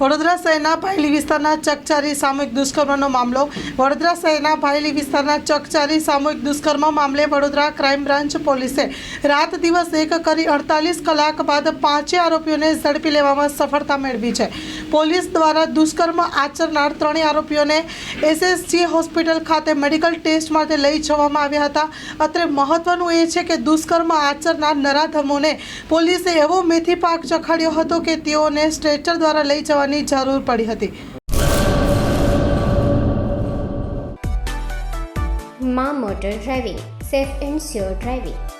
વડોદરા શહેરના ભાયલી વિસ્તારના ચકચારી સામૂહિક દુષ્કર્મનો મામલો. વડોદરા શહેરના ભાયલી વિસ્તારના ચકચારી સામૂહિક દુષ્કર્મ મામલે વડોદરા ક્રાઇમ બ્રાન્ચ પોલીસે રાત દિવસ એક કરી અડતાલીસ કલાક બાદ પાંચે આરોપીઓને ઝડપી લેવામાં સફળતા મેળવી છે. પોલીસ દ્વારા દુષ્કર્મ આચરનાર ત્રણેય આરોપીઓને એસએસજી હોસ્પિટલ ખાતે મેડિકલ ટેસ્ટ માટે લઈ જવામાં આવ્યા હતા. અત્રે મહત્વનું એ છે કે દુષ્કર્મ આચરનાર નરાધમોને પોલીસે એવો મેથી પાક ચખાડ્યો હતો કે તેઓને સ્ટ્રેચર દ્વારા લઈ જવાની જરૂર પડી હતી. મા motor driving, safe and sure driving.